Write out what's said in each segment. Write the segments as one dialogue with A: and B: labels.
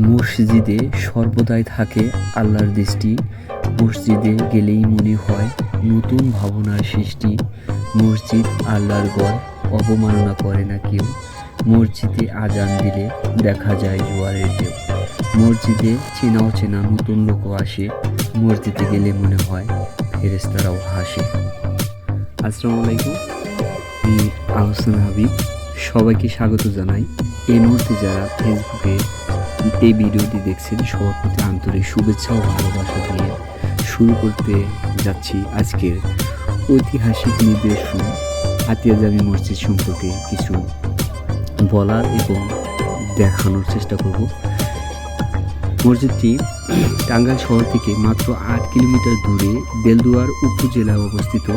A: মসজিদে সর্বদাই থাকে আল্লাহর দৃষ্টি। মসজিদে গেলেই মনে হয় নতুন ভাবনার সৃষ্টি। মসজিদ আল্লাহর ঘর অবমাননা করে না কেউ। মসজিদে আজান দিলে দেখা যায় জোয়ারের ঢেউ। মসজিদে চেনা নতুন লোকও আসে। মসজিদে গেলে মনে হয় ফেরেস্তারাও হাসে। আসসালামু আলাইকুম। আমি আহসান হাবিব। সবাইকে স্বাগত জানাই। এই মুহূর্তে যারা ফেসবুকে এই ভিডিওটি দেখছেন সবার প্রতি আন্তরিক শুভেচ্ছা ও ভালোবাসা দিয়ে শুরু করতে যাচ্ছি আজকের ঐতিহাসিক নির্দেশন হাতিয়া জামি মসজিদ সম্পর্কে কিছু বলার এবং দেখানোর চেষ্টা করব। মসজিদটি টাঙ্গাইল শহর থেকে মাত্র আট কিলোমিটার দূরে বেলদুয়ার উপজেলায় অবস্থিত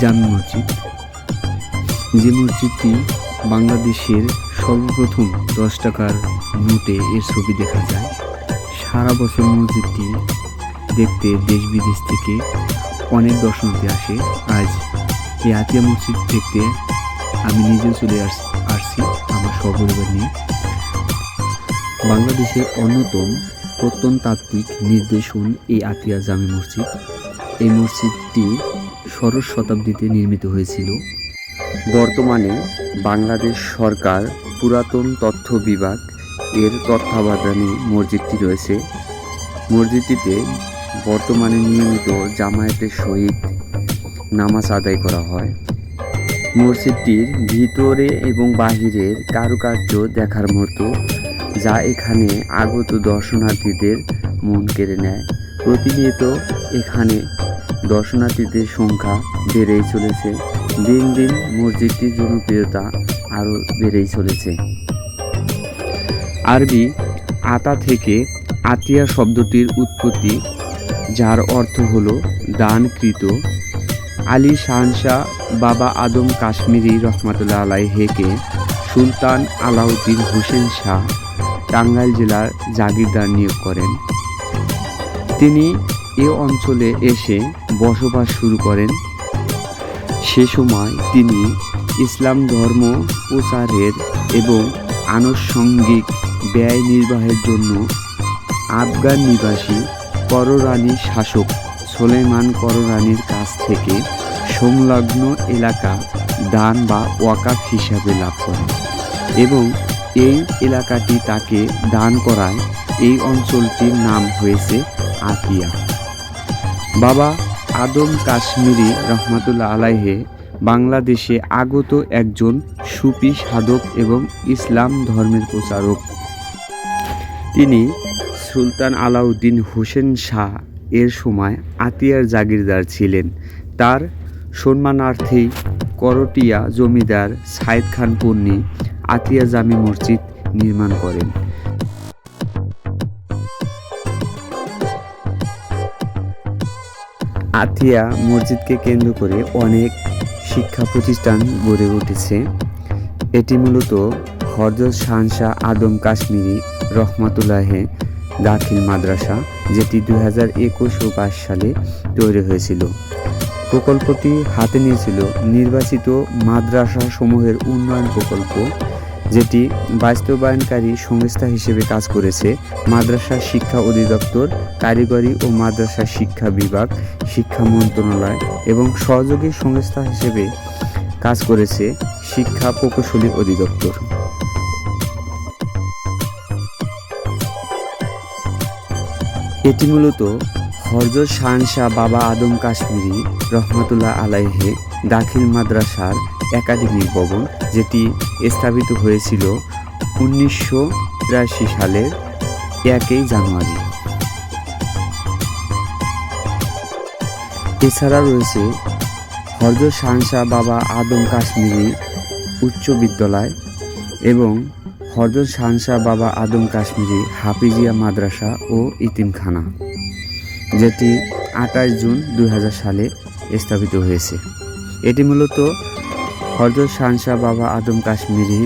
A: জামি মসজিদ। যে মসজিদটি বাংলাদেশের সর্বপ্রথম দশ টাকার নোটে এর ছবি দেখা যায়। সারা বছর মসজিদটি দেখতে দেশ বিদেশ থেকে অনেক দর্শনার্থী আসে। আজ এই আতিয়া মসজিদ দেখতে আমি নিজেও চলে আস, আসছি আমার সপরিবার নিয়ে। বাংলাদেশের অন্যতম প্রত্যনতাত্ত্বিক নির্দেশন এই আতিয়া জামে মসজিদ। এই মসজিদটি ষোড়শ শতাব্দীতে নির্মিত হয়েছিল। বর্তমানে বাংলাদেশ সরকার পুরাতন তথ্য বিভাগ এর তত্ত্বাবধানে মসজিদটি রয়েছে। মসজিদটিতে বর্তমানে নিয়মিত জামায়াতের সহিত নামাজ আদায় করা হয়। মসজিদটির ভিতরে এবং বাহিরের কারুকার্য দেখার মতো, যা এখানে আগত দর্শনার্থীদের মন কেড়ে নেয়। প্রতিনিয়ত এখানে দর্শনার্থীদের সংখ্যা বেড়েই চলেছে। দিন দিন মসজিদটির জনপ্রিয়তা আরও বেড়েই চলেছে। আরবি আতা থেকে আতিয়া শব্দটির উৎপত্তি, যার অর্থ হল দানকৃত। আলী শাহনশাহ বাবা আদম কাশ্মীরি রহমাতুল্লাহ আলাইহেকে সুলতান আলাউদ্দিন হোসেন শাহ টাঙ্গাইল জেলার জাগিরদার নিয়োগ করেন। তিনি এ অঞ্চলে এসে বসবাস শুরু করেন। সে সময় তিনি ইসলাম ধর্ম প্রচারের এবং আনুষঙ্গিক ব্যয় নির্বাহের জন্য আফগান নিবাসী কররানি শাসক সোলেমান কররানির কাছ থেকে সংলগ্ন এলাকা দান বা ওয়াকাফ হিসাবে লাভ করেন এবং এই এলাকাটি তাকে দান করায় এই অঞ্চলটির নাম হয়েছে আতিয়া। বাবা আদম কাশ্মীরি রহমাতুল্লাহ আলাইহে বাংলাদেশে আগত একজন সুফি সাধক এবং ইসলাম ধর্মের প্রচারক। তিনি সুলতান আলাউদ্দিন হোসেন শাহ এর সময় আতিয়ার জাগিরদার ছিলেন। তার সম্মানার্থেই করটিয়া জমিদার সাইদ খান পন্নী আতিয়া জামি মসজিদ নির্মাণ করেন। আতিয়া মসজিদকে কেন্দ্র করে অনেক শিক্ষা প্রতিষ্ঠান গড়ে উঠেছে। এটি মূলত হরজত শাহনশাহ আদম কাশ্মীরি রহমাতুল্লাহে দাখিল মাদ্রাসা, যেটি দুই হাজার একুশ ও বাইশ সালে তৈরি হয়েছিল। প্রকল্পটি হাতে নিয়েছিল নির্বাচিত মাদ্রাসা সমূহের উন্নয়ন প্রকল্প যেটি বাস্তবায়নকারী সংস্থা হিসেবে কাজ করেছে, মাদ্রাসা শিক্ষা অধিদপ্তর, কারিগরি ও মাদ্রাসা শিক্ষা বিভাগ, শিক্ষা মন্ত্রণালয় এবং সহযোগী সংস্থা হিসেবে কাজ করেছে শিক্ষা প্রকৌশলী অধিদপ্তর। এটি মূলত হরজত শাহনশাহ বাবা আদম কাশ্মীরি রহমতুল্লাহ আলাইহে দাখিল মাদ্রাসার একাডেমিক ভবন যেটি স্থাপিত হয়েছিল উনিশশো তিরাশি সালের একই জানুয়ারি। এছাড়া রয়েছে হরজত শাহনশাহ বাবা আদম কাশ্মীরি উচ্চ বিদ্যালয় এবং হরজত শাহনশাহ বাবা আদম কাশ্মীরি হাফিজিয়া মাদ্রাসা ও ইতিমখানা, যেটি আঠাশ জুন দু হাজার সালে স্থাপিত হয়েছে। এটি মূলত হজরত শানশাহ বাবা আদম কাশ্মীরি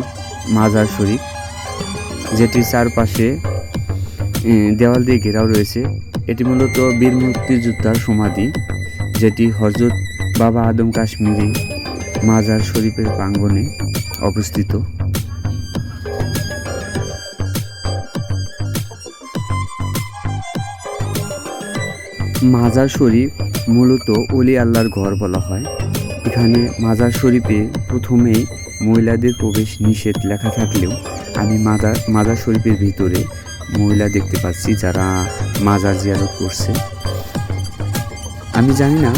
A: মাজার শরীফ যেটি চারপাশে দেওয়াল দিয়ে ঘেরাও রয়েছে। এটি মূলত বীর মুক্তিযোদ্ধার সমাধি, যেটি হজরত বাবা আদম কাশ্মীরি মাজার শরীফের প্রাঙ্গনে অবস্থিত। মাজার শরীফ মূলত অলি আল্লাহর ঘর বলা হয়। এখানে মাজার শরীফে প্রথমেই মহিলাদের প্রবেশ নিষেধ লেখা থাকলেও আমি মাজার মাজার শরীফের ভিতরে মহিলা দেখতে পাচ্ছি যারা মাজার জিয়ারত করছে। আমি জানি না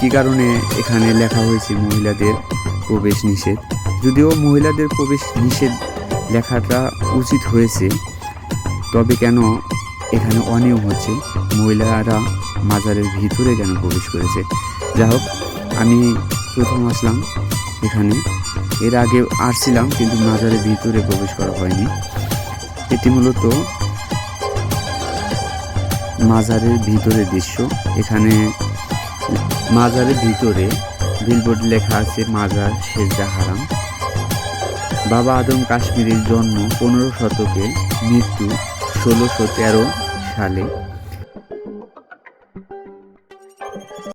A: কী কারণে এখানে লেখা হয়েছে মহিলাদের প্রবেশ নিষেধ। যদিও মহিলাদের প্রবেশ নিষেধ লেখাটা উচিত হয়েছে, তবে কেন এখানে অনিয়ম হচ্ছে? মহিলারা মাজারের ভিতরে কেন প্রবেশ করেছে? যাই হোক, আমি প্রথম আসলাম এখানে। এর আগে আসছিলাম, কিন্তু মাজারের ভিতরে প্রবেশ করা হয়নি। এটি মূলত মাজারের ভিতরের দৃশ্য। এখানে মাজারের ভিতরে বিলবোর্ড লেখা আছে, মাজার সেজদা হারাম। বাবা আদম কাশ্মীরের জন্ম পনেরো শতকে মৃত্যু ষোলোশো তেরো সালে।